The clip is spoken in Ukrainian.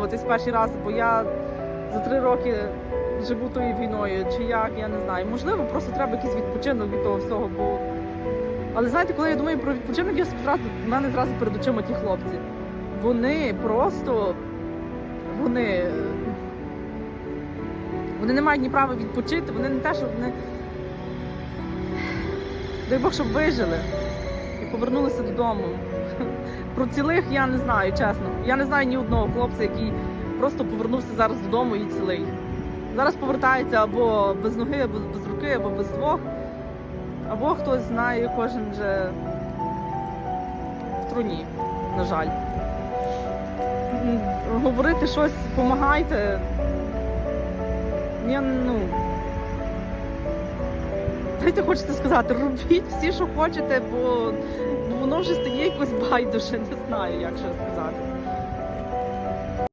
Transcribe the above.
обмінюватись перший раз, бо я за три роки живу тою війною, чи як, я не знаю. Можливо, просто треба якийсь відпочинок від того всього, бо. Але знаєте, коли я думаю про відпочинок, я зразу, в мене зразу перед очима ті хлопці. Вони просто. Вони. Вони не мають ні права відпочити, вони не те, що вони. Дай Бог, щоб вижили і повернулися додому. Про цілих я не знаю, чесно. Я не знаю ні одного хлопця, який просто повернувся зараз додому і цілий. Зараз повертається або без ноги, або без руки, або без двох. Або хтось знає, кожен вже в труні, на жаль. Говорити щось, допомагайте. Я. Знаєте, хочеться сказати, робіть всі, що хочете, бо воно вже стає якось байдуже, не знаю, як ще сказати.